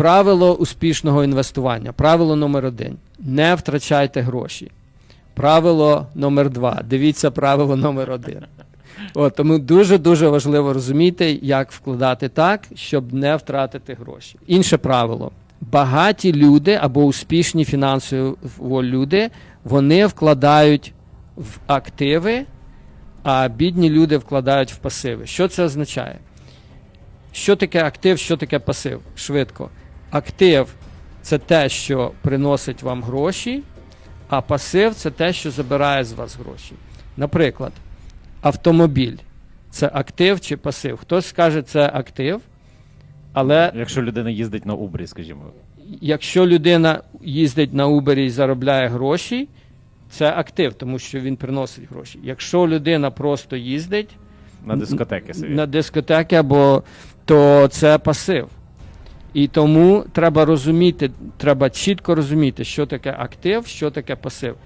Правило успішного інвестування. Правило номер один. Не втрачайте гроші. Правило номер два. Дивіться правило номер один. От, тому дуже-дуже важливо розуміти, як вкладати так, щоб не втратити гроші. Інше правило. Багаті люди або успішні фінансово люди, вони вкладають в активи, а бідні люди вкладають в пасиви. Що це означає? Що таке актив, що таке пасив? Швидко. Актив це те, що приносить вам гроші, а пасив це те, що забирає з вас гроші. Наприклад, автомобіль це актив чи пасив. Хтось скаже, це актив, але Якщо людина їздить на Убрі, скажімо. якщо людина їздить на Uber і заробляє гроші, це актив, тому що він приносить гроші. Якщо людина просто їздить На дискотеки собі. на дискотеки, або то це пасив. І тому треба розуміти, треба чітко розуміти, що таке актив, що таке пасив.